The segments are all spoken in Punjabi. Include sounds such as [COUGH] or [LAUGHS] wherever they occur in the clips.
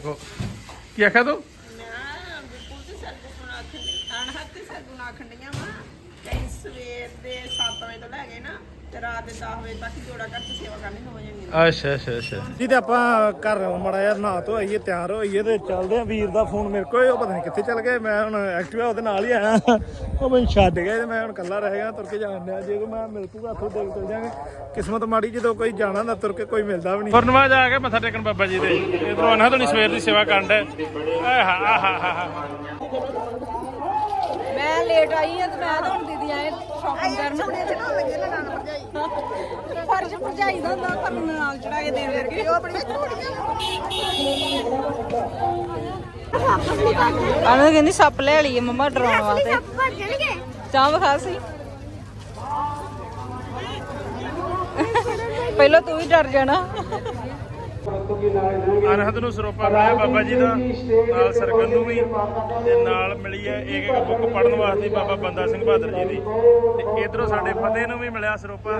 ਕੀ ਆਖਿਆ ਤੂੰ? ਮੈਂ ਬਿਲਕੁਲ ਤੇ ਸਰਗੁਣ ਆਖਣ ਅਣਹੱਕ ਸਰਗੁਣ ਆਖਣ ਡੀਆਂ ਵਾ। ਕਈ ਸਵੇਰ ਦੇ 7 ਵਜੇ ਤੋਂ ਲੈ ਕੇ ਨਾ। ਤੇ ਰਾਤ ਦੇ 10 ਵਜੇ ਤੱਕ ਜੋੜਾ ਘਰ ਚ ਸੇਵਾ ਕਰਨੀ ਹੋ ਜਾਣੀ ਅੱਛਾ ਅੱਛਾ ਅੱਛਾ। ਜੀ ਤੇ ਆਪਾਂ ਘਰ ਮੜਾ ਯਾਰ ਨਹਾ ਧੋ ਆਈਏ ਤਿਆਰ ਹੋਈਏ ਤੇ ਚੱਲਦੇ ਆ ਵੀਰ ਦਾ ਫੋਨ ਮੇਰੇ ਕੋਲ ਉਹ ਪਤਾ ਨਹੀਂ ਕਿੱਥੇ ਚੱਲ ਗਏ ਮੈਂ ਹੁਣ ਐਕਟਿਵਾ ਉਹਦੇ ਨਾਲ ਹੀ ਆਇਆ। ਉਹ ਮੈਨੂੰ ਛੱਡ ਗਏ ਤੇ ਮੈਂ ਹੁਣ ਇਕੱਲਾ ਰਹਿ ਗਿਆ ਤੁਰ ਕੇ ਜਾਣ ਡਿਆ। ਜੇ ਕੋਈ ਮੈਂ ਮਿਲ ਪੂਗਾ ਉੱਥੋਂ ਦੇਖ ਚੱਲ ਜਾਾਂਗੇ। ਕਿਸਮਤ ਮਾੜੀ ਜਦੋਂ ਕੋਈ ਜਾਣਾ ਨਾ ਤੁਰ ਕੇ ਕੋਈ ਮਿਲਦਾ ਵੀ ਨਹੀਂ। ਗੁਰਨਵਾਜ ਆ ਕੇ ਮੱਥਾ ਟੇਕਣ ਬਾਬਾ ਜੀ ਦੇ। ਇਧਰੋਂ ਅਨਾ ਤੋਂ ਸਵੇਰ ਦੀ ਸੇਵਾ ਕਰਨ ਦੇ ਆਹਾ ਆਹਾ ਆਹਾ ਮੈਂ ਲੇਟ ਆਈ ਹਾਂ ਤੇ ਮੈਂ ਤਾਂ ਹੁਣ ਦੀਦੀ ਆਏ ਸ਼ਾਪਿੰਗ ਕਰਨ। ਫਰਜ਼ ਭਰਜਾਈ ਦਾ ਹੁੰਦਾ ਪਰ ਨਾਲ ਚੜਾ ਕੇ ਦੇਣ ਲੱਗੇ ਉਹ ਬੜੀ ਆਨੂੰ ਕਹਿੰਦੀ ਸੱਪ ਲੈ ਲਈਏ ਮੰਮਾ ਡਰਾਉਣ ਵਾਸਤੇ। ਚਾਹ ਵਿਖਾ ਸੀ। ਪਹਿਲਾਂ ਤੂੰ ਹੀ ਡਰ ਜਾਣਾ। ਅਨਹਦ ਨੂੰ ਸਰੋਪਾ ਮਿਲਿਆ ਬਾਬਾ ਜੀ ਦਾ ਨਾਲ ਸਰਗਨ ਨੂੰ ਵੀ ਤੇ ਨਾਲ ਮਿਲੀ ਹੈ ਇੱਕ ਇੱਕ ਬੁੱਕ ਪੜਨ ਵਾਸਤੇ ਬਾਬਾ ਬੰਦਾ ਸਿੰਘ ਬਹਾਦਰ ਜੀ ਦੀ। ਤੇ ਇਧਰੋਂ ਸਾਡੇ ਫਤਿਹ ਨੂੰ ਵੀ ਮਿਲਿਆ ਸਰੋਪਾ।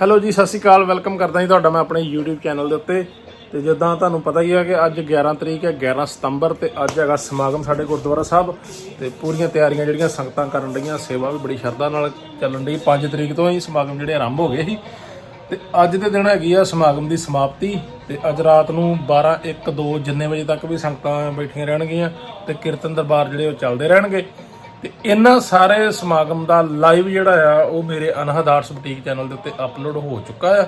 ਹੈਲੋ ਜੀ ਸਤਿ ਸ਼੍ਰੀ ਅਕਾਲ। ਵੈਲਕਮ ਕਰਦਾ ਜੀ ਤੁਹਾਡਾ ਮੈਂ ਆਪਣੇ YouTube ਚੈਨਲ ਦੇ ਉੱਤੇ। ਤੇ ਜਿੱਦਾਂ ਤੁਹਾਨੂੰ ਪਤਾ ਹੀ ਹੈ ਕਿ ਅੱਜ 11 ਤਰੀਕ ਹੈ 11 ਸਤੰਬਰ ਤੇ ਅੱਜ ਹੈਗਾ ਸਮਾਗਮ ਸਾਡੇ ਗੁਰਦੁਆਰਾ ਸਾਹਿਬ ਤੇ ਪੂਰੀਆਂ ਤਿਆਰੀਆਂ ਜਿਹੜੀਆਂ ਸੰਗਤਾਂ ਕਰਨ ਰਹੀਆਂ ਸੇਵਾ ਵੀ ਬੜੀ ਸ਼ਰਧਾ ਨਾਲ ਚੱਲਣ ਰਹੀ 5 ਤਰੀਕ ਤੋਂ ਹੀ ਸਮਾਗਮ ਜਿਹੜੇ ਆਰੰਭ ਹੋ ਗਏ ਸੀ। ਤੇ ਅੱਜ ਦੇ ਦਿਨ ਹੈਗੀ ਆ ਸਮਾਗਮ ਦੀ ਸਮਾਪਤੀ ਤੇ ਅੱਜ ਰਾਤ ਨੂੰ 12 1 2 ਜਿੰਨੇ ਵਜੇ ਤੱਕ ਵੀ ਸੰਗਤਾਂ ਬੈਠੀਆਂ ਰਹਿਣਗੀਆਂ ਤੇ ਕੀਰਤਨ ਦਰਬਾਰ ਜਿਹੜੇ ਉਹ ਚੱਲਦੇ ਰਹਿਣਗੇ। ਤੇ ਇਹਨਾਂ ਸਾਰੇ ਸਮਾਗਮ ਦਾ ਲਾਈਵ ਜਿਹੜਾ ਆ, ਉਹ ਮੇਰੇ ਅਨਹਦ ਆਰਟਸ ਬੁਟੀਕ ਚੈਨਲ ਦੇ ਉੱਤੇ ਅਪਲੋਡ ਹੋ ਚੁੱਕਾ ਆ।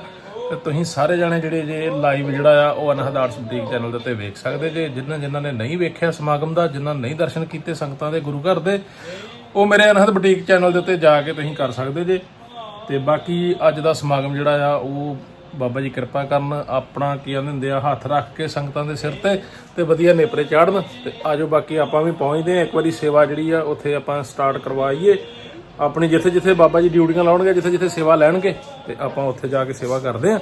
ਤੇ ਤੁਸੀਂ ਸਾਰੇ ਜਣੇ ਜਿਹੜੇ ਜੇ ਲਾਈਵ ਜਿਹੜਾ ਆ, ਉਹ ਅਨਹਦ ਆਰਟਸ ਬੁਟੀਕ ਚੈਨਲ ਦੇ ਉੱਤੇ ਵੇਖ ਸਕਦੇ ਜੇ। ਜਿਨ੍ਹਾਂ ਜਿਨ੍ਹਾਂ ਨੇ ਨਹੀਂ ਵੇਖਿਆ ਸਮਾਗਮ ਦਾ, ਜਿਨ੍ਹਾਂ ਨਹੀਂ ਦਰਸ਼ਨ ਕੀਤੇ ਸੰਗਤਾਂ ਦੇ ਗੁਰੂ ਘਰ ਦੇ, ਉਹ ਮੇਰੇ ਅਨਹਦ ਬੁਟੀਕ ਚੈਨਲ ਦੇ ਉੱਤੇ ਜਾ ਕੇ ਤੁਸੀਂ ਕਰ ਸਕਦੇ ਜੇ। ਤੇ ਬਾਕੀ ਅੱਜ ਦਾ ਸਮਾਗਮ ਜਿਹੜਾ ਆ, ਉਹ ਬਾਬਾ ਜੀ ਕਿਰਪਾ ਕਰਨ, ਆਪਣਾ ਕੀ ਕਹਿੰਦੇ ਹੁੰਦੇ ਆ, ਹੱਥ ਰੱਖ ਕੇ ਸੰਗਤਾਂ ਦੇ ਸਿਰ ਤੇ ਤੇ ਵਧੀਆ ਨੇਪਰੇ ਚਾੜਨ। ਤੇ ਆਜੋ ਬਾਕੀ ਆਪਾਂ ਵੀ ਪਹੁੰਚਦੇ ਆ ਇੱਕ ਵਾਰੀ ਸੇਵਾ ਜਿਹੜੀ ਆ, ਉੱਥੇ ਆਪਾਂ ਸਟਾਰਟ ਕਰਵਾਈਏ। ਆਪਣੀ ਜਿੱਥੇ ਜਿੱਥੇ ਬਾਬਾ ਜੀ ਡਿਊਟੀਆਂ ਲਾਉਣਗੇ, ਜਿੱਥੇ ਜਿੱਥੇ ਸੇਵਾ ਲੈਣਗੇ, ਤੇ ਆਪਾਂ ਉੱਥੇ ਜਾ ਕੇ ਸੇਵਾ ਕਰਦੇ ਆ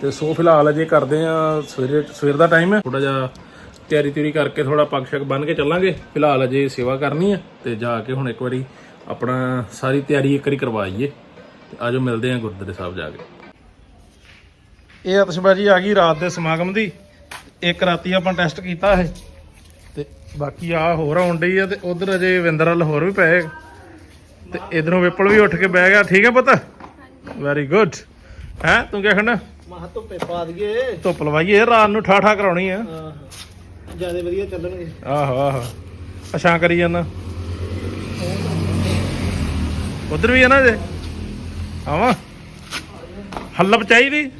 ਤੇ ਸੋ ਫਿਲਹਾਲ ਅਜੇ ਕਰਦੇ ਆ ਸਵੇਰੇ, ਸਵੇਰ ਦਾ ਟਾਈਮ ਹੈ। ਥੋੜਾ ਜਿਹਾ ਤਿਆਰੀ ਤਿਆਰੀ ਕਰਕੇ ਥੋੜਾ ਪੱਗ ਸ਼ਕ ਬੰਨ ਕੇ ਚੱਲਾਂਗੇ। ਫਿਲਹਾਲ ਅਜੇ ਸੇਵਾ ਕਰਨੀ ਹੈ, ਤੇ ਜਾ ਕੇ ਹੁਣ ਇੱਕ ਵਾਰੀ ਆਪਣਾ ਸਾਰੀ ਤਿਆਰੀ ਇੱਕ ਵਾਰੀ ਕਰਵਾਈਏ ਤੇ ਆਜੋ ਮਿਲਦੇ ਆ ਗੁਰਦੁਆਰੇ ਸਾਹਿਬ ਜਾ ਕੇ। ਇਹ ਅਤਸ਼ਬਾਜੀ ਆ ਗਈ ਰਾਤ ਦੇ ਸਮਾਗਮ ਦੀ। ਇੱਕ ਰਾਤੀ ਆਪਾਂ ਟੈਸਟ ਕੀਤਾ ਇਹ। ਤੇ ਬਾਕੀ ਆ ਹੋਰ ਆਉਣ ਡਈ ਆ, ਤੇ ਉਧਰ ਅਜੇ ਵਿੰਦਰ ਹੋਰ ਵੀ ਪਏ। ਤੇ ਇਧਰੋਂ ਵਿਪਲ ਵੀ ਉੱਠ ਕੇ ਬਹਿ ਗਿਆ ਠੀਕ ਹੈ ਪੁੱਤ? ਵੈਰੀ ਗੁੱਡ ਹੈ ਤੂੰ ਕਿਆ ਖੰਡਾ? ਮਾਹ ਧੁੱਪੇ ਪਾ ਦਈਏ। ਧੁੱਪ ਲਵਾਈਏ ਰਾਤ ਨੂੰ ਠਾਠਾ ਕਰਾਉਣੀ ਆ। ਜ਼ਿਆਦਾ ਵਧੀਆ ਚੱਲਣਗੇ। ਆਹੋ ਆਹੋ। ਅਛਾਂ ਕਰੀ ਜਾਂਦਾ। ਉਧਰ ਵੀ ਆ ਨਾ ਜੇ। ਆਵਾਂ। ਹੱਲਬ ਚਾਹੀਦੀ?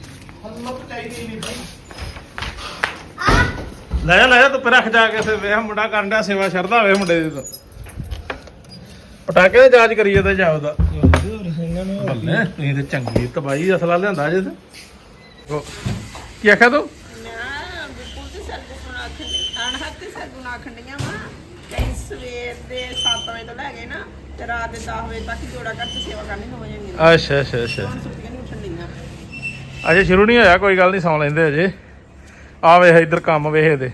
ਲੈ ਜਾ ਲੈ ਜਾ ਤੂੰ ਰੱਖ ਜਾ ਕੇ ਸੇ ਵੇਖ ਮੁੰਡਾ ਕਰਨ ਡਿਆ ਸੇਵਾ ਸ਼ਰਦਾ ਹੋਵੇ ਮੁੰਡੇ ਦੀ ਤੋਂ। ਪਟਾਕੇ ਦੀ ਜਾਂਚ ਕਰੀ ਜਾਂਦਾ ਜਾ ਉਹਦਾ। ਬੱਲੇ ਤੁਸੀਂ ਤੇ ਚੰਗੀ ਤਬਾਈ ਅਸਲਾ ਲਿਆਂਦਾ ਜੇ ਤੇ। ਉਹ, ਕੀ ਆਖਿਆ ਤੂੰ? ਮੈਂ ਬਿਲਕੁਲ ਤੇ ਸਰਗੁਣ ਆਖਣ ਅਣਹੱਕ ਤੇ ਸਰਗੁਣ ਆਖਣ ਡੀਆਂ ਵਾ। ਕਈ ਸਵੇਰ ਦੇ 7 ਵਜੇ ਤੋਂ ਲੈ ਕੇ ਨਾ ਤੇ ਰਾਤ ਦੇ 10 ਵਜੇ ਤੱਕ ਜੋੜਾ ਘਰ ਚ ਸੇਵਾ ਕਰਨੀ ਹੋ ਜਾਣੀ ਅੱਛਾ ਅੱਛਾ ਅੱਛਾ। ਹੁਣ ਸੁੱਤੀਆਂ ਨਹੀਂ ਉੱਠਣ ਡੀਆਂ ਅਜੇ ਸ਼ੁਰੂ ਨਹੀਂ ਹੋਇਆ ਕੋਈ ਗੱਲ ਨਹੀਂ ਸੌਂ ਲੈਂਦੇ ਅਜੇ। ਆ ਵੇਖ ਇੱਧਰ ਕੰਮ ਵੇਖ ਇਹਦੇ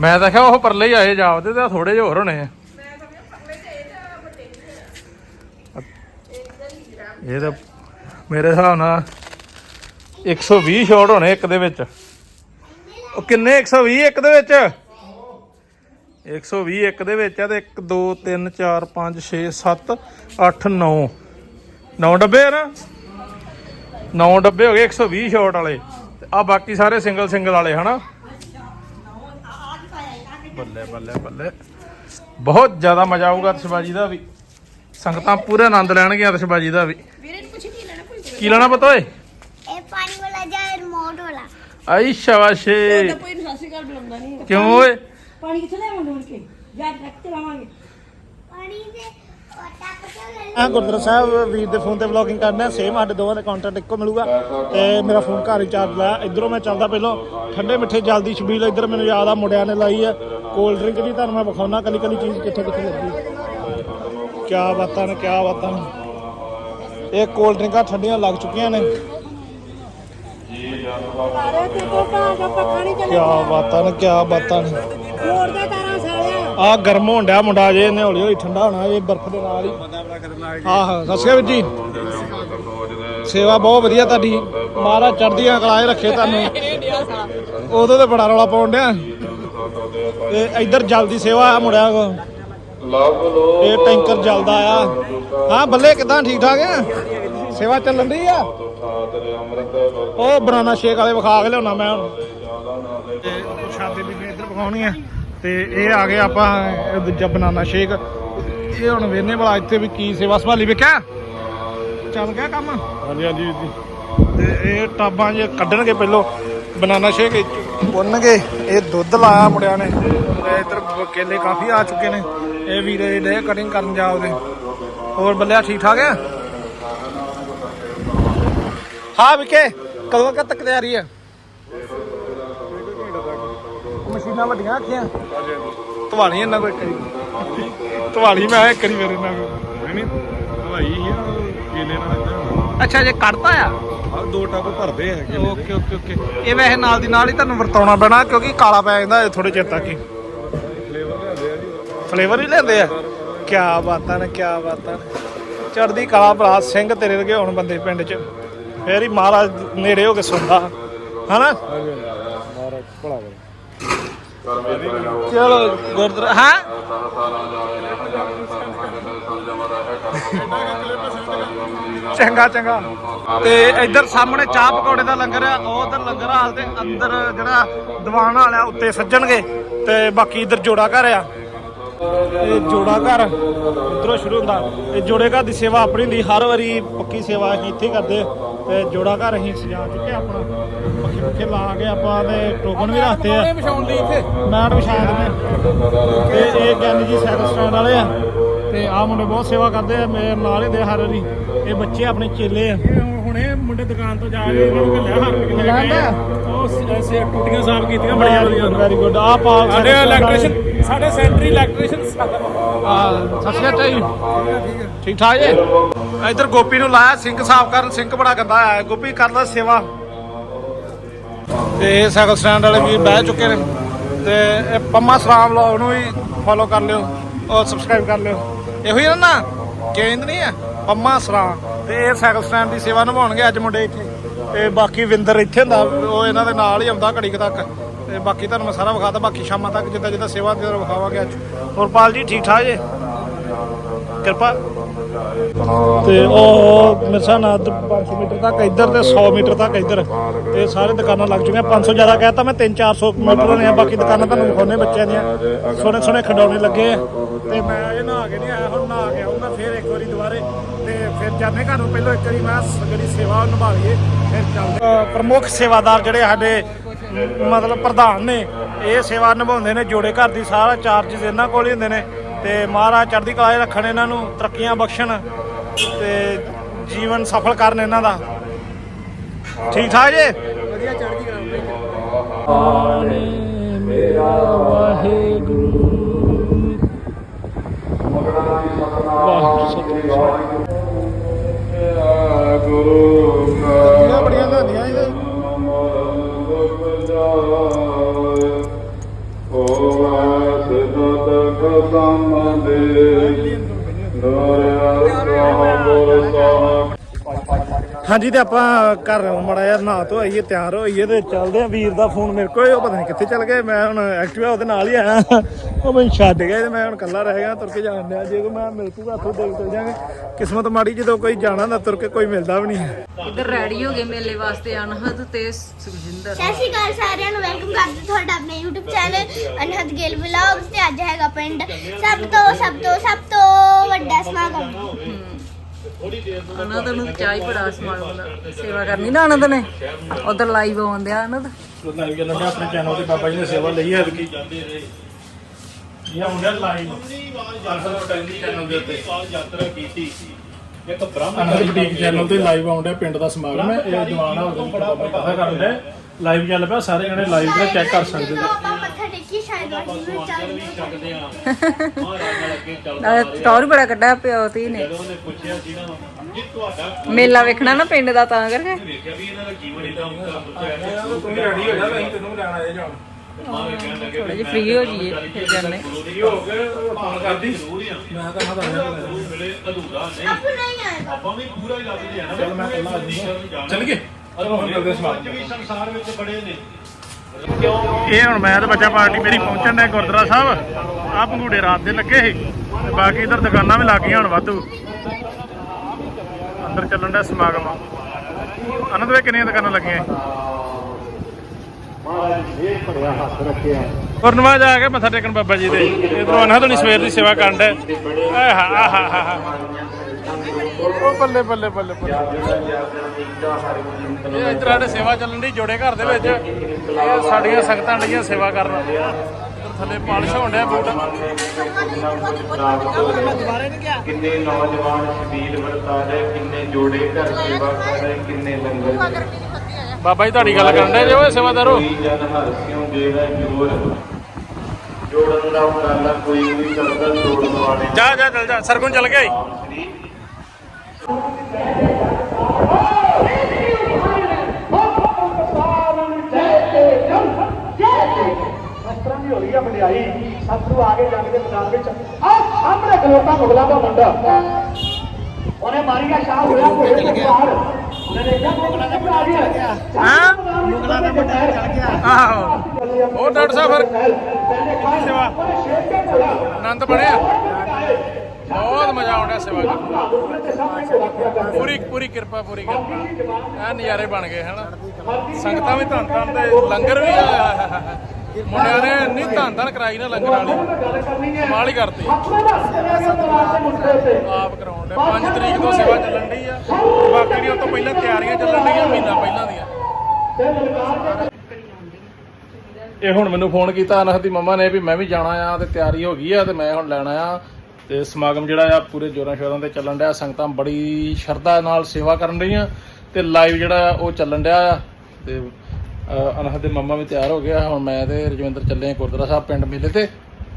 ਮੈਂ ਤਾਂ ਕਿਹਾ ਉਹ ਪਰਲੇ ਹੀ ਆਏ ਜਾਪਦੇ ਤੇ ਥੋੜੇ ਜਿਹੇ ਹੋਰ ਹੋਣੇ ਆ। ਇਹ ਤਾਂ ਮੇਰੇ ਹਿਸਾਬ ਨਾਲ 120 ਸ਼ਾਟ ਹੋਣੇ ਇੱਕ ਦੇ ਵਿੱਚ। ਉਹ ਕਿੰਨੇ 120 ਇੱਕ ਦੇ ਵਿੱਚ? 120 ਇੱਕ ਦੇ ਵਿੱਚ ਆ ਤੇ 1 2 3 4 5 6 7 8 9 9 ਡੱਬੇ ਆ ਨਾ? 9 ਡੱਬੇ ਹੋ ਗਏ 120 ਸ਼ਾਟ ਵਾਲੇ। ਤੇ ਆ ਬਾਕੀ ਸਾਰੇ ਸਿੰਗਲ ਸਿੰਗਲ ਵਾਲੇ, ਹਨਾ? ਬੱਲੇ ਬੱਲੇ ਬੱਲੇ। ਬਹੁਤ ਜ਼ਿਆਦਾ ਮਜ਼ਾ ਆਊਗਾ ਅਤਸ਼ਬਾਜੀ ਦਾ ਵੀ। ਸੰਗਤਾਂ ਪੂਰਾ ਆਨੰਦ ਲੈਣਗੀਆਂ ਅਤਸ਼ਬਾਜੀ ਦਾ ਵੀ। ਵੀਰੇ ਨੂੰ ਕੁਛ ਕੀ ਲੈਣਾ ਭੁੱਲ ਕੀ ਲੈਣਾ ਪਤਾ ਓਏ? ਇਹ ਪਾਣੀ ਵਾਲਾ ਜਾਂ ਰਿਮੋਟ ਵਾਲਾ? ਆਈ ਸ਼ਾਬਾਸ਼ੇ। ਕੋਈ ਨੂੰ ਬੁਲਾਉਂਦਾ ਨਹੀਂ ਕਿਉਂ ਓਏ? ਪਾਣੀ ਕਿੱਥੇ ਲਿਆਵਾਂਗੇ ਹੁਣ ਕੇ? ਜਾ ਟਰੱਕ ਚਲਾਵਾਂਗੇ ਪਾਣੀ ਦੇ ਆ ਗੁਰਦੁਆਰਾ ਸਾਹਿਬ ਵੀਰ ਦੇ ਫੋਨ ਤੇ ਵਲੌਗਿੰਗ ਕਰਨਾ ਸੇਮ ਸਾਡੇ ਦੋਵਾਂ ਦਾ ਕੰਟੈਂਟ ਇੱਕੋ ਮਿਲੂਗਾ। ਤੇ ਮੇਰਾ ਫੋਨ ਘਰ ਹੀ ਚਾਰਜ ਲਾਇਆ ਇਧਰੋਂ ਮੈਂ ਚੱਲਦਾ ਪਹਿਲਾਂ ਠੰਡੇ ਮਿੱਠੇ ਜਲਦੀ ਛਬੀਲ ਇੱਧਰ ਮੈਨੂੰ ਯਾਦ ਆ ਮੁੰਡਿਆਂ ਨੇ ਲਾਈ ਆ ਕੋਲਡ ਡਰਿੰਕ ਦੀ ਤੁਹਾਨੂੰ ਮੈਂ ਵਿਖਾਉਣਾ ਕੱਲੀ ਕੱਲੀ ਚੀਜ਼ ਕਿੱਥੇ ਕਿੱਥੇ ਲੱਗੀ। ਕਿਆ ਬਾਤਾਂ ਨੇ ਕਿਆ ਬਾਤਾਂ ਨੇ ਇਹ ਕੋਲਡ ਡਰਿੰਕਾਂ ਠੰਡੀਆਂ ਲੱਗ ਚੁੱਕੀਆਂ ਨੇ। ਸਾਰੇ ਤੇ ਕੋ ਕਾ ਜੋ ਪੱਖਾ ਨਹੀਂ ਕਿਆ ਬਾਤਾਂ ਨੇ ਕਿਆ ਬਾਤਾਂ ਨੇ ਮੋੜ ਦੇ ਤਾਰਾਂ ਸਾਲਿਆ। ਆ ਗਰਮ ਹੋਣ ਡਿਆ ਮੁੰਡਾ ਜੇ ਇਹਨੇ ਹੌਲੀ ਹੌਲੀ ਠੰਡਾ ਹੋਣਾ ਇਹ ਬਰਫ਼ ਦੇ ਨਾਲ ਹੀ। ਹਾਂ ਹਾਂ ਸਤਿ ਸ਼੍ਰੀ ਅਕਾਲ ਜੀ। ਸੇਵਾ ਬਹੁਤ ਵਧੀਆ ਤੁਹਾਡੀ। ਮਹਾਰਾਜ ਚੜ੍ਹਦੀਆਂ ਕਲਾਏ ਰੱਖੇ ਤੁਹਾਨੂੰ। ਉਦੋਂ ਤੇ ਬੜਾ ਰੌਲਾ ਪਾਉਣ ਡਿਆ। ਤੇ ਇੱਧਰ ਜਲਦੀ ਸੇਵਾ ਆ ਮੁੜਿਆ ਕੋ ਇਹ ਟੈਂਕਰ ਜਲਦਾ ਆ। ਹਾਂ ਬੱਲੇ ਕਿਦਾਂ? ਠੀਕ ਠਾਕ ਆ? ਸੇਵਾ ਚੱਲਣ ਦੀ ਆ? ਉਹ ਬਨਾਨਾ ਸ਼ੇਕ ਵਾਲੇ ਵਿਖਾ ਕੇ ਲਿਆਉਣਾ ਮੈਂ ਹੁਣ। ਤੇ ਸ਼ਾਦੀ ਵੀ ਇੱਧਰ ਵਿਖਾਉਣੀ ਆ। ਤੇ ਇਹ ਆ ਗਏ ਆਪਾਂ ਇਹ ਦੂਜਾ ਬਨਾਨਾ ਸ਼ੇਕ। ਇਹ ਹੁਣ ਵੇਨੇ ਵਾਲਾ ਇੱਥੇ ਵੀ ਕੀ ਸੇਵਾ ਸੰਭਾਲੀ ਵੇਖਿਆ? ਚੱਲ ਗਿਆ ਕੰਮ? ਹਾਂਜੀ ਹਾਂਜੀ ਜੀ। ਤੇ ਇਹ ਟਾਬਾਂ 'ਚ ਕੱਢਣਗੇ ਪਹਿਲੋਂ ਬਨਾਨਾ ਸ਼ੇਕ। ਪੁੰਨਗੇ ਇਹ ਦੁੱਧ ਲਾਇਆ ਮੁੰਡਿਆਂ ਨੇ। ਇੱਧਰ ਕੇਲੇ ਕਾਫੀ ਆ ਚੁੱਕੇ ਨੇ। ਇਹ ਵੀਰੇ ਦੇ ਕਟਿੰਗ ਕਰਨ ਜਾ ਉਹਦੇ। ਹੋਰ ਬੱਲਿਆ, ਠੀਕ ਠਾਕ ਆ? ਹਾਂ ਵਿਕੇ, ਕਦੋਂ ਕੁ ਤੱਕ ਤਿਆਰੀ ਆ? ਮਸ਼ੀਨਾਂ ਵੱਡੀਆਂ ਆਖੀਆਂ ਧਵਾਲੀ ਇਹਨਾਂ ਕੋਈ ਕਰੀ ਧਵਾਲੀ ਮੈਂ ਇੱਕ ਵਾਰੀ ਮੇਰੇ ਨਾਲ। ਨਹੀਂ ਹਵਾਈ ਹੀ ਆ ਕੇਲੇ ਨਾਲ ਏਦਾਂ ਅੱਛਾ ਜੇ ਕੱਢਤਾ ਆ? ਆ ਦੋ ਟੱਬ ਭਰਦੇ ਹੈਗੇ ਓਕੇ ਓਕੇ ਓਕੇ। ਇਹ ਵੈਸੇ ਨਾਲ ਦੀ ਨਾਲ ਹੀ ਤੁਹਾਨੂੰ ਵਰਤਾਉਣਾ ਪੈਣਾ ਕਿਉਂਕਿ ਕਾਲਾ ਪੈ ਜਾਂਦਾ ਥੋੜੇ ਚਿਰ ਤੱਕ ਹੀ। ਫਲੇਵਰ ਹੀ ਲੈਂਦੇ ਆ? ਕੀ ਬਾਤਾਂ ਨੇ ਕੀ ਬਾਤਾਂ ਨੇ। ਚੜਦੀ ਕਲਾ ਭਰਾ ਸਿੰਘ ਤੇਰੇ ਵਰਗੇ ਹੁਣ ਬੰਦੇ ਪਿੰਡ 'ਚ। ਫੇਰ ਹੀ ਮਹਾਰਾਜ ਨੇੜੇ ਹੋ ਕੇ ਸੁਣਦਾ ਹਨਾ? ਚਲੋ ਗੁਰਦੁਆਰਾ ਹਾਂ? ਚੰਗਾ ਚੰਗਾ। ਤੇ ਇੱਧਰ ਸਾਹਮਣੇ ਚਾਹ ਪਕੌੜੇ ਦਾ ਲੰਗਰ ਆ, ਉਹ ਉਧਰ ਲੰਗਰ ਹਾਲ ਤੇ ਅੰਦਰ ਜਿਹੜਾ ਦੀਵਾਨ ਵਾਲਿਆ, ਉੱਤੇ ਸੱਜਣਗੇ ਤੇ ਬਾਕੀ ਇੱਧਰ ਜੋੜਾ ਘਰ ਆ। ਇਹ ਜੋੜਾ ਘਰ ਇਧਰੋਂ ਸ਼ੁਰੂ ਹੁੰਦਾ। ਇਹ ਜੋੜੇ ਘਰ ਦੀ ਸੇਵਾ ਆਪਣੀ ਹੁੰਦੀ ਹਰ ਵਾਰੀ ਪੱਕੀ ਸੇਵਾ ਅਸੀਂ ਇੱਥੇ ਕਰਦੇ। ਤੇ ਜੋੜਾ ਘਰ ਅਸੀਂ ਸਜਾ ਚੁੱਕੇ ਆਪਣਾ। ਪੱਖੇ ਪੱਖੇ ਲਾ ਕੇ ਆਪਾਂ ਤੇ ਟੋਕਨ ਵੀ ਰੱਖਤੇ ਆ। ਵਿਛਾਉਣ ਲਈ ਇੱਥੇ ਮੈਟ ਵਿਛਾ ਦਿੰਦੇ ਤੇ ਇਹ ਗਿਆਨੀ ਜੀ ਸਾਈਕਲ ਸਟੈਂਡ ਵਾਲੇ ਆ। ਤੇ ਆਹ ਮੁੰਡੇ ਬਹੁਤ ਸੇਵਾ ਕਰਦੇ ਆ ਮੇਰੇ ਨਾਲ ਹੀ ਦੇ ਹਰ ਵਾਰੀ। ਇਹ ਬੱਚੇ ਆਪਣੇ ਚੇਲੇ ਆ। ਹੁਣੇ ਮੁੰਡੇ ਦੁਕਾਨ ਤੋਂ ਜਾ ਕੇ ਇਹਨਾਂ ਨੂੰ ਘੱਲਿਆ ਹਰ ਕੇ ਲੈ ਕੇ ਉਹ ਟੁੱਟੀਆਂ ਸਾਫ਼ ਕੀਤੀਆਂ ਬੜੀਆਂ ਵਧੀਆ ਵੈਰੀ ਗੁੱਡ ਆ ਪਾ ਸਾਡੇ ਇਲੈਕਟ੍ਰੀਸ਼ੀਅਨ ਸਾਡੇ ਸੈਂਟਰੀ ਇਲੈਕਟ੍ਰੀਸ਼ੀਅਨ ਆ ਠੀਕ ਠਾਕ ਜੀ? ਇੱਧਰ ਗੋਪੀ ਨੂੰ ਲਾਇਆ ਸਿੰਕ ਸਾਫ਼ ਕਰਨ ਸਿੰਕ ਬੜਾ ਗੰਦਾ ਆਇਆ। ਗੋਪੀ, ਕਰ ਲੈ ਸੇਵਾ। ਤੇ ਇਹ ਸਾਈਕਲ ਸਟੈਂਡ ਵਾਲੇ ਵੀ ਬਹਿ ਚੁੱਕੇ ਨੇ। ਤੇ ਇਹ ਪੰਮਾ ਸਰਾਮ ਲੋ, ਉਹਨੂੰ ਵੀ ਫੋਲੋ ਕਰ ਲਿਓ। ਔਰ ਸਬਸਕ੍ਰਾਈਬ ਕਰ ਲਿਓ। ਇਹੋ ਹੀ ਆ ਨਾ ਚੇਂਜ ਨਹੀਂ ਆ, ਪੰਮਾ ਸਰਾਮ ਤੇ ਇਹ ਸਾਈਕਲ ਸਟੈਂਡ ਦੀ ਸੇਵਾ ਨਿਭਾਉਣਗੇ ਅੱਜ ਮੁੰਡੇ ਇੱਥੇ। ਤੇ ਬਾਕੀ ਵਿੰਦਰ ਇੱਥੇ ਹੁੰਦਾ, ਉਹ ਇਹਨਾਂ ਦੇ ਨਾਲ ਹੀ ਆਉਂਦਾ ਘੜੀ ਕੁ ਤੱਕ। ਤੇ ਬਾਕੀ ਤੁਹਾਨੂੰ ਮੈਂ ਸਾਰਾ ਵਿਖਾਤਾ, ਬਾਕੀ ਸ਼ਾਮਾਂ ਤੱਕ ਜਿੱਦਾਂ ਜਿੱਦਾਂ ਸੇਵਾ ਦੇ ਵਿਖਾਵਾਂਗੇ ਅੱਜ। ਹੋਰ ਪਾਲ ਜੀ, ਠੀਕ ਠਾਕ ਜੇ? ਕਿਰਪਾ। ਤੇ ਉਹ ਮੇਰੇ ਹਿਸਾਬ ਨਾਲ 500 ਮੀਟਰ ਤੱਕ ਇੱਧਰ ਤੇ 100 ਮੀਟਰ ਤੱਕ ਇੱਧਰ। ਤੇ ਸਾਰੇ ਦੁਕਾਨਾਂ ਲੱਗ ਚੁੱਕੀਆਂ 500 ਜ਼ਿਆਦਾ ਕਹਿਤਾ ਮੈਂ 3-400 ਮੀਟਰ ਨੇ ਬਾਕੀ ਦੁਕਾਨਾਂ ਤੁਹਾਨੂੰ ਵਿਖਾਉਣੇ ਬੱਚਿਆਂ ਦੀਆਂ। ਸੋਹਣੇ ਸੋਹਣੇ ਖਿਡੌਣੇ ਲੱਗੇ ਆ। ਤੇ ਮੈਂ ਇਹ ਨਹਾ ਕੇ ਨਹੀਂ ਆਇਆ, ਹੁਣ ਨਹਾ ਕੇ ਆਉਂਗਾ ਫਿਰ ਇੱਕ ਵਾਰੀ ਦੁਬਾਰੇ। ਤੇ ਫਿਰ ਜਾਣੇ ਘਰੋਂ ਪਹਿਲਾਂ ਇੱਕ ਵਾਰੀ ਮੈਂ ਜਿਹੜੀ ਸੇਵਾ ਨਿਭਾ ਲਈਏ, ਫਿਰ ਚੱਲਦੇ। ਪ੍ਰਮੁੱਖ ਸੇਵਾਦਾਰ ਜਿਹੜੇ ਸਾਡੇ ਮਤਲਬ ਪ੍ਰਧਾਨ ਨੇ ਇਹ ਸੇਵਾ ਨਿਭਾਉਂਦੇ ਨੇ ਜੋੜੇ ਘਰ ਦੀ ਸਾਰਾ ਚਾਰजेस ਇਹਨਾਂ ਕੋਲ ਹੀ ਹੁੰਦੇ ਨੇ। ਤੇ ਮਹਾਰਾਜ ਚੜ੍ਹਦੀ ਕਲਾ 'ਚ ਰੱਖਣ ਇਹਨਾਂ ਨੂੰ ਤਰੱਕੀਆਂ ਬਖਸ਼ਣ ਤੇ ਜੀਵਨ ਸਫਲ ਕਰਨ ਇਹਨਾਂ ਦਾ। ਠੀਕ ਠਾਕ ਜੀ? ਵਧੀਆ ਚੜ੍ਹਦੀ ਕਲਾ ਮੇਰਾ ਵਾਹਿਗੁਰੂ। ਬੜੀਆਂ ਬੜੀਆਂ ਧੰਨੀਆਂ ਇਹਦੇ? ਸਾਹਮਣੇ ਨੋਰ ਰਹਾ ਬੋਲ ਸਾਹਿਬ ਹਾਂਜੀ ਤੇ ਆਪਾਂ ਘਰ ਮੜਾ ਯਾਰ ਨਹਾ ਧੋ ਆਈਏ ਤਿਆਰ ਹੋਈਏ ਤੇ ਚੱਲਦੇ ਆ। ਵੀਰ ਦਾ ਫੋਨ ਮੇਰੇ ਕੋਲ ਉਹ ਪਤਾ ਨਹੀਂ ਕਿੱਥੇ ਚੱਲ ਗਏ ਮੈਂ ਹੁਣ ਐਕਟਿਵਾ ਉਹਦੇ ਨਾਲ ਹੀ ਆਇਆ। ਉਹ ਮੈਨੂੰ ਛੱਡ ਗਏ ਤੇ ਮੈਂ ਹੁਣ ਕੱਲਾ ਰਹਿ ਗਿਆ ਤੁਰ ਕੇ ਜਾਣ ਡਿਆ। ਜੇ ਕੋਈ ਮੈਂ ਮਿਲ ਪੂਗਾ ਉੱਥੋਂ ਦੇਖ ਚਲ ਜਾਾਂਗੇ। ਕਿਸਮਤ ਮਾੜੀ ਜਦੋਂ ਕੋਈ ਜਾਣਾ ਹੁੰਦਾ ਤੁਰ ਕੇ ਕੋਈ ਮਿਲਦਾ ਵੀ ਨਹੀਂ। ਇੱਧਰ ਰੈਡੀ ਹੋ ਗਏ ਮੇਲੇ ਵਾਸਤੇ ਅਨਹਦ ਤੇ ਸੁਖਜਿੰਦਰ। ਸਤਿ ਸ਼੍ਰੀ ਅਕਾਲ ਸਾਰਿਆਂ ਨੂੰ ਵੈਲਕਮ ਕਰਦੇ ਤੁਹਾਡਾ ਆਪਣੇ YouTube ਚੈਨਲ ਅਨਹਦ ਗਿੱਲ ਵਲੌਗਸ ਤੇ ਅੱਜ ਹੈਗਾ ਪਿੰਡ। ਸਭ ਤੋਂ ਸਭ ਤੋਂ ਸਭ ਤੋਂ ਵੱਡਾ ਸਮਾਗਮ। ਅਨਹਦ ਨੂੰ ਚਾਹ ਹੀ ਬੜਾ ਸਮਾਗਮ ਦਾ। ਸੇਵਾ ਕਰਨੀ ਨਾ ਅਨਹਦ ਨੇ। ਉਧਰ ਲਾਈਵ ਆਉਂਦੇ ਆ ਲਾਈਵ ਚੱਲਣ ਡਿਆ ਆਪਣੇ ਚੈਨਲ ਤੇ ਬਾਬਾ ਜੀ ਨੇ ਸੇਵਾ ਲਈ ਹੈ ਕਿ ਇਹ ਹੁੰਦਾ ਲਾਈਵ ਅਨਹਦ ਪਟੇਲੀ ਚੈਨਲ ਦੇ ਉੱਤੇ। ਯਾਤਰਾ ਕੀਤੀ ਇੱਕ ਅਨਹਦ ਬੁਟੀਕ ਚੈਨਲ ਤੇ ਲਾਈਵ ਆਉਂਦਾ ਪਿੰਡ ਦਾ ਸਮਾਗਮ ਹੈ। ਇਹ ਦੀਵਾਨ ਹਾਲ ਦੇ ਵਿੱਚ ਬਾਬਾ ਜੀ ਲਾਈਵ ਚੱਲ ਪਿਆ, ਸਾਰੇ ਜਣੇ ਲਾਈਵ ਤੇ ਚੈੱਕ ਕਰ ਸਕਦੇ ਨੇ। ਕੀ [LAUGHS] ਟੌਰ ਬੜਾ ਕੱਢਾ ਪਿਓ ਤੀ ਨੇ। ਮੇਲਾ ਵੇਖਣਾ ਨਾ ਪਿੰਡ ਦਾ ਤਾਂ ਕਰਕੇ। ਵੇਖਿਆ ਵੀ ਹੋ ਜਾ ਮੈਂ ਤੈਨੂੰ ਲੈਣ ਫ੍ਰੀ ਹੋ ਜੀਏ ਫਿਰ ਜਾਂਦੇ ਫੋਨ ਕਰਦੀ। ਮੈਂ ਤਾਂ ਹਾਂ ਤਾਂ ਆਪਾਂ ਵੀ ਪੂਰਾ ਹੀ ਲੱਗ ਜਾਣਾ ਚੱਲ ਮੈਂ ਚੱਲ ਗਏ। ਅਰੇ ਹੁਣ ਕਰਦੇ ਇਹ ਹੁਣ ਮੈਂ ਤੇ ਬੱਚਾ ਪਾਰਟੀ ਮੇਰੀ ਪਹੁੰਚਣ ਦੇ ਗੁਰਦੁਆਰਾ ਸਾਹਿਬ। ਆ ਪੰਗੂੜੇ ਰਾਤ ਦੇ ਲੱਗੇ ਸੀ ਤੇ ਬਾਕੀ ਇਧਰ ਦੁਕਾਨਾਂ ਵੀ ਲੱਗ ਹੁਣ ਵਾਧੂ। ਅੰਦਰ ਚੱਲਣ ਦਾ ਸਮਾਗਮ। ਅਨੰਦ ਵੇ ਕਿੰਨੀਆਂ ਦੁਕਾਨਾਂ ਲੱਗੀਆਂ ਗੁਰਨਵਾਜ ਆ ਕੇ ਮੱਥਾ ਟੇਕਣ ਬਾਬਾ ਜੀ ਦੇ। ਇਧਰੋਂ ਅਨਹਦ ਨਹੀਂ ਸਵੇਰ ਦੀ ਸੇਵਾ ਕਰਨ ਦੇ ਆਹਾ ਆਹਾ ਆਹਾ। ਬੱਲੇ ਬੱਲੇ ਬੱਲੇ ਬੱਲੇ ਇਹ ਇਧਰ ਸਾਡੇ ਸੇਵਾ ਚੱਲਣ ਦੀ ਜੋੜੇ ਘਰ ਦੇ ਵਿੱਚ। ਇਹ ਸਾਡੀਆਂ ਸੰਗਤਾਂ ਡੀਆਂ ਸੇਵਾ ਕਰਨ। ਇਧਰ ਥੱਲੇ ਪਾਲਿਸ਼ ਹੋਣ ਡਿਆ ਬੂਟ। ਕਿੰਨੇ ਨੌਜਵਾਨ ਸ਼ਬੀਲ ਵਰਤਾ ਰਹੇ ਕਿੰਨੇ ਜੋੜੇ ਘਰ ਸੇਵਾ ਕਰ ਰਹੇ ਕਿੰਨੇ ਲੰਗਰ ਬਾਬਾ ਜੀ ਤੁਹਾਡੀ ਗੱਲ ਕਰਨ ਦੇ ਜੇ ਓਏ ਸੇਵਾਦਾਰੋ? ਜਨ ਹਰਸਿਓ ਦੇਵੇ ਜੋਰ। ਜੋੜਨ ਦਾ ਉਪਰਾਲਾ ਕੋਈ ਵੀ ਕਰਦਾ ਜੋੜਨ ਵਾਲੇ ਜਾ ਜਾ ਚੱਲ ਜਾ ਸਰਗੁਣ ਚੱਲ ਗਿਆ ਹੋ ਰਹੀ ਆ ਕੇ ਜੰਗ ਦੇ ਮੈਦਾਨ ਵਿੱਚ ਆ ਸਾਹਮਣੇ ਖਲੋਤਾ ਮੁਗਲਾਂ ਦਾ ਮੁੰਡਾ। ਉਹਨੇ ਮਾਰੀਆ ਸ਼ਾਹ ਹੋਇਆ ਕੋਈ ਕੁਫਾਰ ਉਹਨੇ ਦੇਖਿਆ ਮੁਗਲਾਂ ਦਾ ਮੁੰਡਾ ਆ ਗਿਆ। ਹਾਂ? ਮੁਗਲਾਂ ਦਾ ਮੁੰਡਾ ਚੜ ਗਿਆ। ਆਹੋ। ਉਹ ਡਾਕਟਰ ਸਾਹਿਬ ਫਿਰ। ਸੇਵਾ। ਆਨੰਦ ਬਣਿਆ। ਬਹੁਤ ਮਜ਼ਾ ਆਉਂਦਾ ਸੇਵਾ ਕਰਨ ਪੂਰੀ ਪੂਰੀ ਕਿਰਪਾ ਪੂਰੀ ਕਿਰਪਾ। ਐ ਨਜ਼ਾਰੇ ਬਣ ਗਏ, ਹਨਾ? ਸੰਗਤਾਂ ਵੀ ਧੰਨ ਧੰਨ ਤੇ ਲੰਗਰ ਵੀ ਆਇਆ ਮੁੰਡਿਆਂ ਨੇ ਇੰਨੀ ਧੰਨ ਧੰਨ ਕਰਾਈ ਨਾ ਲੰਗਰ ਵਾਲੀ। ਕਮਾਲ ਹੀ ਕਰਤੀ। ਆਪ ਕਰਾਉਣ ਦੇ 5 ਤਰੀਕ ਤੋਂ ਸੇਵਾ ਚੱਲਣ ਡਈ ਆ। ਬਾਕੀ ਉਹ ਤੋਂ ਪਹਿਲਾਂ ਤਿਆਰੀਆਂ ਚੱਲਣ ਡੀਆਂ ਮਹੀਨਾ ਪਹਿਲਾਂ ਦੀਆਂ। ਇਹ ਹੁਣ ਮੈਨੂੰ ਫੋਨ ਕੀਤਾ, ਅਨਹਦ ਦੀ ਮੰਮਾ ਨੇ ਵੀ ਮੈਂ ਵੀ ਜਾਣਾ ਆ ਤੇ ਤਿਆਰੀ ਹੋ ਗਈ ਆ ਤੇ ਮੈਂ ਹੁਣ ਲੈਣਾ ਆ ਤੇ ਸਮਾਗਮ ਜਿਹੜਾ ਆ ਪੂਰੇ ਜੋਰਾਂ ਸ਼ੋਰਾਂ ਤੇ ਚੱਲਣ ਡਿਆ। ਸੰਗਤਾਂ ਬੜੀ ਸ਼ਰਧਾ ਨਾਲ ਸੇਵਾ ਕਰਨ ਰਹੀਆਂ ਤੇ ਲਾਈਵ ਜਿਹੜਾ ਉਹ ਚੱਲਣ ਡਿਆ ਆ। ਤੇ ਅਨਹਦ ਦੇ ਮੰਮਾ ਵੀ ਤਿਆਰ ਹੋ ਗਿਆ ਹੁਣ ਮੈਂ ਤੇ ਰਜਵਿੰਦਰ ਚੱਲੇ ਆ ਗੁਰਦੁਆਰਾ ਸਾਹਿਬ ਪਿੰਡ ਮੇਲੇ ਤੇ।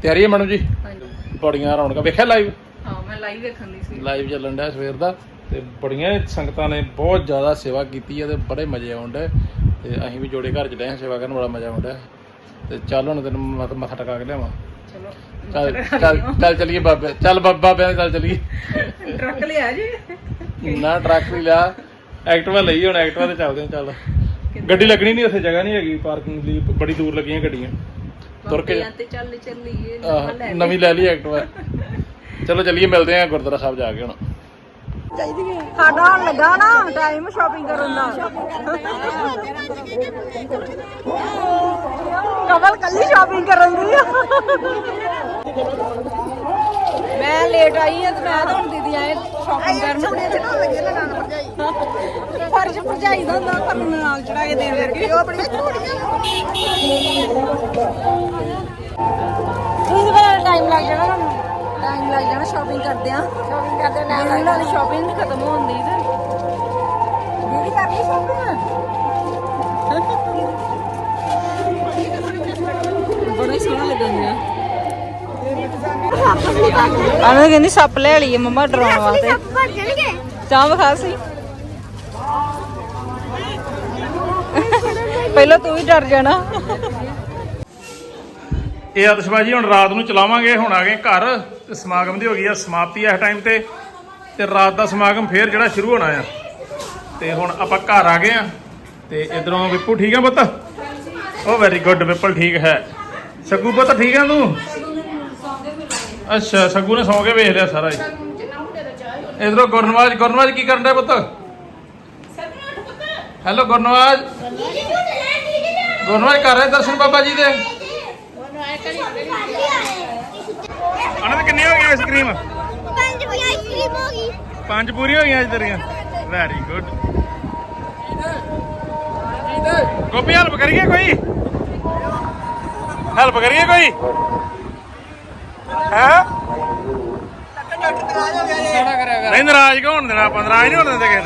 ਤਿਆਰੀ ਹੈ ਮੈਡਮ ਜੀ? ਹਾਂਜੀ। ਬੜੀਆਂ ਰੌਣਕਾਂ। ਵੇਖਿਆ ਲਾਈਵ ਹਾਂ ਮੈਂ ਲਾਈਵ ਵੇਖਣ ਦੀ ਸੀ। ਲਾਈਵ ਚੱਲਣ ਡਿਆ ਸਵੇਰ ਦਾ। ਤੇ ਬੜੀਆਂ ਸੰਗਤਾਂ ਨੇ ਬਹੁਤ ਜ਼ਿਆਦਾ ਸੇਵਾ ਕੀਤੀ ਹੈ ਤੇ ਬੜੇ ਮਜ਼ੇ ਆਉਣ ਡਏ। ਤੇ ਅਸੀਂ ਵੀ ਜੋੜੇ ਘਰ ਚ ਡਏ ਹਾਂ ਸੇਵਾ ਕਰਨ ਬੜਾ ਮਜ਼ਾ ਆਉਂਦਾ ਤੇ ਚੱਲ ਹੁਣ ਤੈਨੂੰ ਮੱਥਾ ਟਕਾ ਕੇ ਲਿਆਵਾਂ। ਚਲੋ। ਚੱਲ ਚੱਲ ਚੱਲ ਚਲੀਏ ਬਾਬੇ। ਚੱਲ ਬਾਬਾ ਬਾਬਿਆਂ ਦੇ ਚੱਲ ਚਲੀਏ। ਟਰੱਕ ਲਿਆ ਜੀ। ਨਾ ਟਰੱਕ ਨਹੀਂ ਲਿਆ। ਐਕਟਿਵਾ ਲਈ ਹੁਣ ਐਕਟਿਵਾ ਤੇ ਚੱਲਦੇ ਹਾਂ ਚੱਲ। ਗੱਡੀ ਲੱਗਣੀ ਨਹੀਂ ਉੱਥੇ ਜਗ੍ਹਾ ਨਹੀਂ ਹੈਗੀ ਪਾਰਕਿੰਗ ਲਈ। ਬੜੀ ਦੂਰ ਲੱਗੀਆਂ ਗੱਡੀਆਂ। ਤੁਰ ਕੇ ਤੇ ਚੱਲ ਚੱਲੀਏ ਆਹ, ਨਵਾਂ ਲੈ ਨਵੀਂ ਲੈ ਲਈ ਐਕਟਿਵਾ। [LAUGHS] ਚਲੋ ਚੱਲੀਏ ਮਿਲਦੇ ਹਾਂ ਗੁਰਦੁਆਰਾ ਸਾਹਿਬ ਜਾ ਕੇ ਹੁਣ। ਸਾਡਾ ਲੱਗਾ ਨਾ ਟਾਈਮ ਸ਼ਾਪਿੰਗ ਕਰਨ ਦਾ। ਕਮਲ ਕੱਲੀ ਸ਼ਾਪਿੰਗ ਕਰਨ ਦੀ ਆ। ਮੈਂ ਲੇਟ ਆਈ ਆ ਤੇ ਮੈਂ ਤਾਂ ਹੁਣ ਦੀਦੀ ਆਏ ਸ਼ਾਪਿੰਗ ਕਰਨ। ਫਰਜ਼ ਭਰਜਾਈ ਦਾ ਹੁੰਦਾ ਪਰ ਨਾਲ ਚੜਾ ਕੇ ਦੇਣ ਲੱਗੇ। ਉਹ ਆਪਣੀ ਤੁਸੀਂ ਬੜਾ ਟਾਈਮ ਲੱਗ ਜਾਣਾ ਟਾਈਮ ਲੱਗ ਜਾਣਾ ਸ਼ਾਪਿੰਗ ਕਰਦੇ ਆ ਸ਼ਾਪਿੰਗ ਕਰਦੇ ਨਾ ਨਾਲ ਨਾਲ ਸ਼ਾਪਿੰਗ ਖਤਮ ਹੋਣ ਤੇ। ਦੀਦੀ ਕਰ ਸ਼ਾਪਿੰਗ ਬੜਾ ਸੋਹਣਾ ਲੱਗਦਾ ਆਵੇਂ ਕਹਿੰਦੀ ਸੱਪ ਲੈ ਲਈਏ ਮਮਾ ਡਰਾਉਣ ਵਾਸਤੇ। ਚਾਹ ਵਿਖਾ ਸੀ। ਪਹਿਲਾਂ ਤੂੰ ਵੀ ਡਰ ਜਾਣਾ। ਇਹ ਆਤਿਸ਼ਬਾਜ਼ੀ ਹੁਣ ਰਾਤ ਨੂੰ ਚਲਾਵਾਂਗੇ ਹੁਣ ਆ ਗਏ ਘਰ। ਤੇ ਸਮਾਗਮ ਦੀ ਹੋ ਗਈ ਆ, ਸਮਾਪਤੀ ਇਸ ਟਾਈਮ ਤੇ। ਤੇ ਰਾਤ ਦਾ ਸਮਾਗਮ ਫੇਰ ਜਿਹੜਾ ਸ਼ੁਰੂ ਹੋਣਾ ਆ। ਤੇ ਹੁਣ ਆਪਾਂ ਘਰ ਆ ਗਏ ਆ। ਤੇ ਇਧਰੋਂ ਵਿਪੂ ਠੀਕ ਆ ਪੁੱਤ? ਉਹ ਵੈਰੀ ਗੁੱਡ ਵਿਪਲ ਠੀਕ ਹੈ। ਸੱਗੂ ਪੁੱਤ ਠੀਕ ਆ ਤੂੰ? ਅੱਛਾ, ਸੱਗੂ ਨੇ ਸੌਂ ਕੇ ਵੇਖ ਲਿਆ ਸਾਰਾ ਹੀ। ਇਧਰੋਂ ਗੁਰਨਵਾਜ ਗੁਰਨਵਾਜ ਕੀ ਕਰਨ ਡਿਆ ਪੁੱਤ? ਹੈਲੋ ਗੁਰਨਵਾਜ। ਗੁਰਨਵਾਜ ਕਰ ਰਹੇ ਦਰਸ਼ਨ ਬਾਬਾ ਜੀ ਦੇ? ਅਨੰਦ ਕਿੰਨੀ ਹੋ ਗਈ ਆਈਸਕ੍ਰੀਮ ਪੰਜ ਵੀ ਆਈਸਕ੍ਰੀਮ ਹੋ ਗਈ। ਪੰਜ ਪੂਰੀ ਹੋ ਗਈਆਂ ਅੱਜ ਤੇਰੀਆਂ? ਵੈਰੀ ਗੁੱਡ ਗੋਪੀ ਹੈਲਪ ਕਰੀਏ ਕੋਈ? ਹੈਲਪ ਕਰੀਏ ਕੋਈ? ਹੈ? ਨਹੀਂ ਨਾਰਾਜ਼ ਕਿਉਂ ਹੋਣ ਦੇਣਾ? ਆਪਾਂ ਨਾਰਾਜ਼ ਨਹੀਂ ਹੋਣ ਦਿੰਦੇ ਕਿਸੇ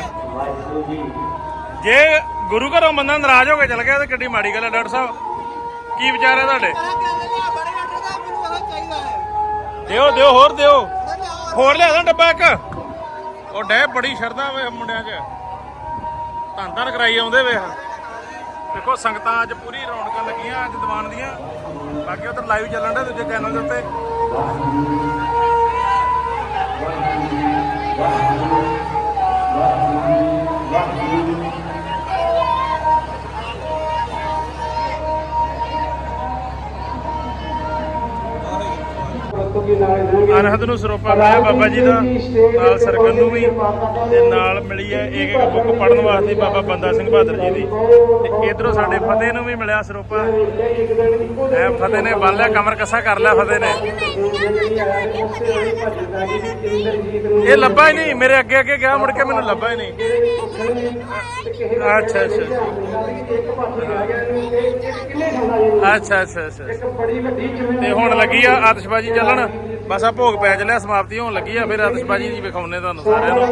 ਜੇ ਗੁਰੂ ਘਰੋਂ ਬੰਦਾ ਨਰਾਜ ਹੋ ਕੇ ਚਲ ਗਿਆ ਤੇ ਕਿੱਡੀ ਮਾੜੀ ਗੱਲ ਹੈ ਡਾਕਟਰ ਸਾਹਿਬ। ਕੀ ਵਿਚਾਰ ਹੈ ਤੁਹਾਡੇ? ਦਿਓ ਦਿਓ, ਹੋਰ ਦਿਓ। ਹੋਰ ਲਿਆ ਦਾਂ ਡੱਬਾ ਇੱਕ। ਉਹ ਡੈ ਬੜੀ ਸ਼ਰਧਾ ਵੇ ਮੁੰਡਿਆਂ 'ਚ। ਧੰਨ ਧੰਨ ਕਰਾਈ ਆਉਂਦੇ ਵੇ। ਦੇਖੋ, ਸੰਗਤਾਂ ਅੱਜ ਪੂਰੀ ਰੌਣਕਾਂ ਲੱਗੀਆਂ ਅੱਜ ਦੀਵਾਨ ਦੀਆਂ। ਬਾਕੀ ਉਧਰ ਲਾਈਵ ਚੱਲਣ ਦੇ ਦੂਜੇ ਚੈਨਲ ਦੇ ਉੱਤੇ। ਅਨਹਦ ਨੂੰ ਸਰੋਪਾ ਮਿਲਿਆ ਬਾਬਾ ਜੀ ਦਾ, ਨਾਲ ਸਰਗਨ ਨੂੰ ਵੀ, ਤੇ ਨਾਲ ਮਿਲੀ ਹੈ ਇੱਕ ਇੱਕ ਬੁੱਕ ਪੜਨ ਵਾਸਤੇ ਬਾਬਾ ਬੰਦਾ ਸਿੰਘ ਬਹਾਦਰ ਜੀ ਦੀ। ਤੇ ਇਧਰੋਂ ਸਾਡੇ ਫਤਿਹ ਨੂੰ ਵੀ ਮਿਲਿਆ ਸਰੋਪਾ। ਐ ਫਤਿਹ ਨੇ ਬੰਨ ਲਿਆ, ਕਮਰ ਕੱਸਾ ਕਰ ਲਿਆ ਫਤਿਹ ਨੇ। ਇਹ ਲੱਭਾ ਹੀ ਨਹੀਂ, ਮੇਰੇ ਅੱਗੇ ਅੱਗੇ ਗਿਆ, ਮੁੜ ਕੇ ਮੈਨੂੰ ਲੱਭਾ ਹੀ ਨਹੀਂ। ਅੱਛਾ। ਅੱਛਾ ਅੱਛਾ ਅੱਛਾ ਅੱਛਾ। ਤੇ ਹੁਣ ਲੱਗੀ ਆ ਆਤਿਸ਼ਬਾਜ਼ੀ ਚੱਲਣ। ਬਸ ਆ ਭੋਗ ਪੈ ਚੱਲਿਆ, ਸਮਾਪਤੀ ਹੋਣ ਲੱਗੀ ਆ, ਫਿਰ ਆਤਿਸ਼ਬਾਜ਼ੀ ਜੀ ਵਿਖਾਉਣੇ ਤੁਹਾਨੂੰ ਸਾਰਿਆਂ ਨੂੰ।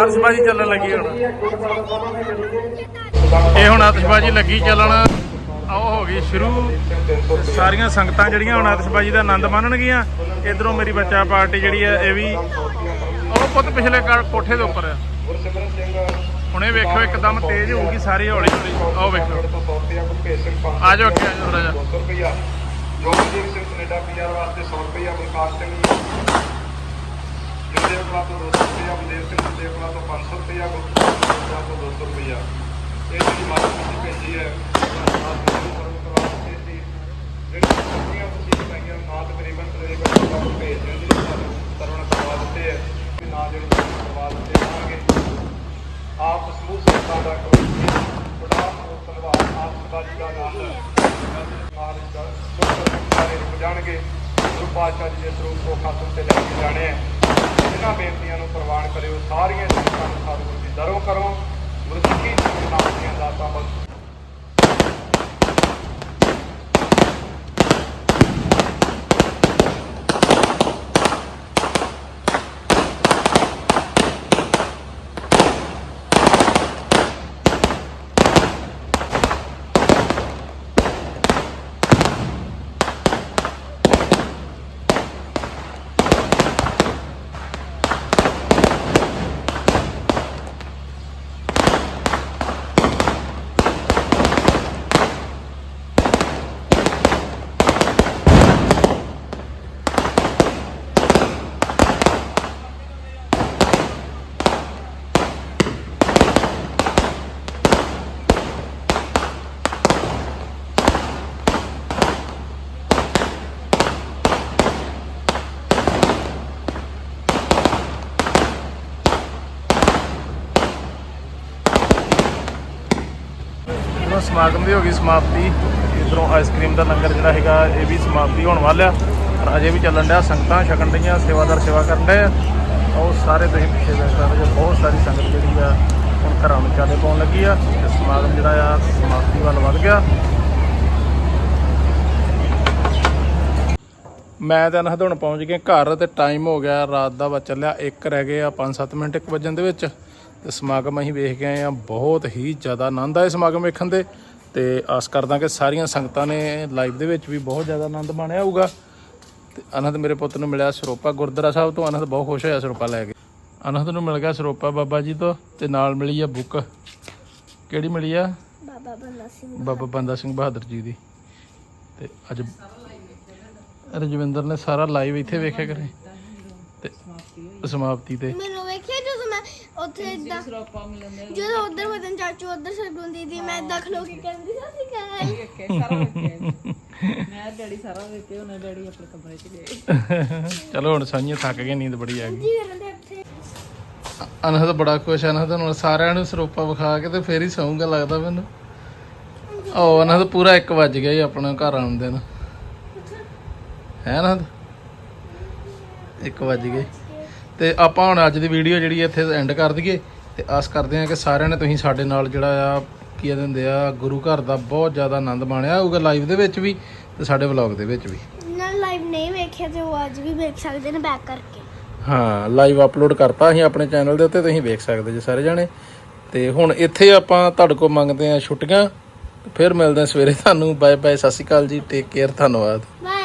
ਆਤਿਸ਼ਬਾਜ਼ੀ ਚੱਲਣ ਲੱਗੀ ਹੁਣ। ਇਹ ਹੁਣ ਆਤਿਸ਼ਬਾਜ਼ੀ ਲੱਗੀ ਚੱਲਣ। ਆਹ ਹੋ ਗਈ ਸ਼ੁਰੂ। ਸਾਰੀਆਂ ਸੰਗਤਾਂ ਜਿਹੜੀਆਂ ਹੁਣ ਆਤਿਸ਼ਬਾਜ਼ੀ ਦਾ ਆਨੰਦ ਮਾਣਨਗੀਆਂ। ਇਧਰੋਂ ਮੇਰੀ ਬੱਚਾ ਪਾਰਟੀ ਜਿਹੜੀ ਹੈ ਇਹ ਵੀ ਉਹ ਪੁੱਤ ਪਿਛਲੇ ਕਾ- ਕੋਠੇ ਦੇ ਉੱਪਰ ਆ। ਹੁਣੇ ਵੇਖੋ, ਇੱਕਦਮ ਤੇਜ਼ ਹੋਊਗੀ ਸਾਰੀ ਹੌਲੀ ਹੌਲੀ ਆਓ ਵੇਖੋ। ਆ ਜਾਓ ਅੱਗੇ, ਆ ਜਾਓ ਥੋੜਾ ਜਿਹਾ। ਜੋਗਜੀਤ ਸਿੰਘ ਕੈਨੇਡਾ ਪੀਆਰ ਵਾਸਤੇ 100 ਰੁਪਇਆ ਬਲਕਾਰ ਸਿੰਘ ਜੁਦੇ ਕੋਲ ਤੋਂ 200 ਰੁਪਇਆ ਬਲਦੇਵ ਸਿੰਘ ਜੁਦੇ ਕੋਲ ਤੋਂ 500 ਰੁਪਇਆ ਗੁਰਦਾਸ ਤੋਂ 200 ਰੁਪਇਆ ਇਹ ਜਿਹੜੀ ਮਾਤਾ ਜੀ ਭੇਜੀ ਹੈ ਜਿਹੜੀ ਸਬਜ਼ੀਆਂ ਤੁਸੀਂ ਪਾਈਆਂ ਨਾ ਤਕਰੀਬਨ ਤਕਰੀਬਨ ਤੁਹਾਨੂੰ ਭੇਜ ਦਿਓ ਤੁਹਾਨੂੰ ਤਰਵਣ ਕਰਵਾ ਦਿੱਤੇ ਹੈ। ਤੇ ਨਾ ਜਿਹੜੇ ਤੁਹਾਨੂੰ ਕਰਵਾ ਦਿੱਤੇ ਜਾਣਗੇ। ਆਪ ਸਮੂਹ ਸੰਤਾਂ ਦਾ ਕੋਈ ਬੜਾ ਧੰਨਵਾਦ ਆਪ ਸਦਾ ਜੀ ਦਾ ਨਾਮ ਨਾਲ ਦਾ ਸਾਰੇ ਰੁਕ ਜਾਣਗੇ ਗੁਰੂ ਪਾਤਸ਼ਾਹ ਜੀ ਦੇ ਸਰੂਪ ਕੋ ਖਾਤਮ ਤੇ ਲੈ ਕੇ ਜਾਣੇ ਹੈ ਇਹਨਾਂ ਬੇਨਤੀਆਂ ਨੂੰ ਪ੍ਰਵਾਨ ਕਰਿਓ, ਸਾਰੀਆਂ ਸੰਗਤਾਂ ਨੂੰ ਸਤਿਗੁਰੂ ਦੀ ਦਰੋਂ ਕਰੋ। ਗੁਰੂ ਸਿੱਖੀ ਨਾਮ ਦੀਆਂ ਦਾਤਾਂ ਬਖਸ਼ੋ ਇਧਰੋਂ ਸਮਾਗਮ ਦੀ ਹੋ ਗਈ ਸਮਾਪਤੀ। ਇਧਰੋਂ ਆਈਸਕ੍ਰੀਮ ਦਾ ਲੰਗਰ ਜਿਹੜਾ ਹੈਗਾ, ਇਹ ਵੀ ਸਮਾਪਤੀ ਹੋਣ ਵਾਲਾ ਪਰ ਅਜੇ ਵੀ ਚੱਲਣ ਡਿਆ, ਸੰਗਤਾਂ ਛਕਣ ਡਈਆਂ, ਸੇਵਾਦਾਰ ਸੇਵਾ ਕਰਨ ਡਏ ਉਹ ਸਾਰੇ ਤੁਸੀਂ ਪਿੱਛੇ ਦੇਖ ਸਕਦੇ ਜੋ ਬਹੁਤ ਸਾਰੀ ਸੰਗਤ ਜਿਹੜੀ ਆ, ਹੁਣ ਘਰਾਂ ਨੂੰ ਚਾਲੇ ਪਾਉਣ ਲੱਗੀ ਆ। ਤੇ ਸਮਾਗਮ ਜਿਹੜਾ ਆ, ਸਮਾਪਤੀ ਵੱਲ ਵੱਧ ਗਿਆ। ਮੈਂ ਤਾਂ ਅਨਹਦ ਹੁਣ ਪਹੁੰਚ ਗਿਆ, ਘਰ ਤੇ ਟਾਈਮ ਹੋ ਗਿਆ, ਰਾਤ ਦਾ ਵਾ ਚੱਲਿਆ 1 ਰਹਿ ਗਏ ਆ 5-7 ਮਿੰਟ 1 ਵਜਣ ਦੇ ਵਿੱਚ। ਤੇ ਸਮਾਗਮ ਅਸੀਂ ਵੇਖ ਕੇ ਆਏ ਆ ਬਹੁਤ ਹੀ ਜ਼ਿਆਦਾ ਆਨੰਦ ਆਇਆ ਸਮਾਗਮ ਵੇਖਣ ਦੇ ਤੇ ਆਸ ਕਰਦਾ ਕਿ ਸਾਰੀਆਂ ਸੰਗਤਾਂ ਨੇ ਲਾਈਵ ਦੇ ਵਿੱਚ ਵੀ ਬਹੁਤ ਜ਼ਿਆਦਾ ਆਨੰਦ ਮਾਣਿਆ ਹੋਊਗਾ। ਤੇ ਅਨਹਦ ਮੇਰੇ ਪੁੱਤ ਨੂੰ ਮਿਲਿਆ ਸਰੋਪਾ ਗੁਰਦੁਆਰਾ ਸਾਹਿਬ ਤੋਂ ਅਨਹਦ ਬਹੁਤ ਖੁਸ਼ ਹੋਇਆ ਸਰੋਪਾ ਲੈ ਕੇ। ਅਨਹਦ ਨੂੰ ਮਿਲ ਗਿਆ ਸਰੋਪਾ ਬਾਬਾ ਜੀ ਤੋਂ ਤੇ ਨਾਲ ਮਿਲੀ ਆ ਬੁੱਕ। ਕਿਹੜੀ ਮਿਲੀ ਆ? ਬਾਬਾ ਬੰਦਾ ਸਿੰਘ ਬਾਬਾ ਬੰਦਾ ਸਿੰਘ ਬਹਾਦਰ ਜੀ ਦੀ। ਤੇ ਅੱਜ ਰਜਵਿੰਦਰ ਨੇ ਸਾਰਾ ਲਾਈਵ ਇੱਥੇ ਵੇਖਿਆ ਕਰੇ। ਤੇ ਸਮਾਪਤੀ ਤੇ ਉੱਥੇ ਇਦਾਂ ਜਦੋਂ ਉਧਰ ਮਦਨ ਚਾਚੂ ਉਧਰ ਸਰਗੁਣ ਦੀਦੀ ਮੈਂ ਏਦਾਂ ਖਲੋ ਕੇ ਕਹਿੰਦੀ ਸਤਿ ਸ਼੍ਰੀ ਅਕਾਲ। ਮੈਂ ਡੈਡੀ ਸਾਰਾ ਵੇਖ ਕੇ ਉਹਨੇ ਡੈਡੀ ਆਪਣੇ ਕਮਰੇ 'ਚ ਗਏ। ਚਲੋ ਹੁਣ ਸਾਂਝੀਆਂ ਥੱਕ ਗਏ ਨੀਂਦ ਬੜੀ ਆ ਗਈ। ਦੇ ਅਨਹਦ ਬੜਾ ਖੁਸ਼ ਆ ਅਨਹਦ ਹੁਣ ਸਾਰਿਆਂ ਨੂੰ ਸਰੋਪਾ ਵਿਖਾ ਕੇ ਤੇ ਫੇਰ ਹੀ ਸੌਂਗਾ ਲੱਗਦਾ ਮੈਨੂੰ। ਉਹ ਅਨਹਦ ਪੂਰਾ 1 ਵੱਜ ਗਿਆ ਹੀ ਆਪਣਾ ਘਰ ਆਉਂਦੇ ਨੂੰ ਹੈ ਅਨਹਦ 1 ਵੱਜ ਗਏ। ਤੇ ਆਪਾਂ ਹੁਣ ਅੱਜ ਦੀ ਵੀਡੀਓ ਜਿਹੜੀ ਇੱਥੇ ਐਂਡ ਕਰ ਦਈਏ ਤੇ ਆਸ ਕਰਦੇ ਹਾਂ ਕਿ ਸਾਰਿਆਂ ਨੇ ਤੁਸੀਂ ਸਾਡੇ ਨਾਲ ਜਿਹੜਾ ਆ ਕੀ ਕਹਿੰਦੇ ਹੁੰਦੇ ਆ ਗੁਰੂ ਘਰ ਦਾ ਬਹੁਤ ਜ਼ਿਆਦਾ ਆਨੰਦ ਮਾਣਿਆ ਹੋਊਗਾ ਲਾਈਵ ਦੇ ਵਿੱਚ ਵੀ ਤੇ ਸਾਡੇ ਵਲੌਗ ਦੇ ਵਿੱਚ ਵੀ। ਨਾ ਲਾਈਵ ਨਹੀਂ ਵੇਖਿਆ ਤੇ ਉਹ ਅੱਜ ਵੀ ਵੇਖ ਸਕਦੇ ਨੇ ਬੈਕ ਕਰਕੇ। ਹਾਂ ਲਾਈਵ ਅਪਲੋਡ ਕਰਤਾ ਅਸੀਂ ਆਪਣੇ ਚੈਨਲ ਦੇ ਉੱਤੇ ਤੁਸੀਂ ਵੇਖ ਸਕਦੇ ਜੇ ਸਾਰੇ ਜਾਣੇ। ਤੇ ਹੁਣ ਇੱਥੇ ਆਪਾਂ ਤੁਹਾਡੇ ਕੋਲ ਮੰਗਦੇ ਆ ਛੁੱਟੀਆਂ। ਫਿਰ ਮਿਲਦੇ ਆ ਸਵੇਰੇ ਤੁਹਾਨੂੰ। ਬਾਏ ਬਾਏ ਸਤਿ ਸ਼੍ਰੀ ਅਕਾਲ ਜੀ ਟੇਕ ਕੇਅਰ ਧੰਨਵਾਦ। ਬਾਏ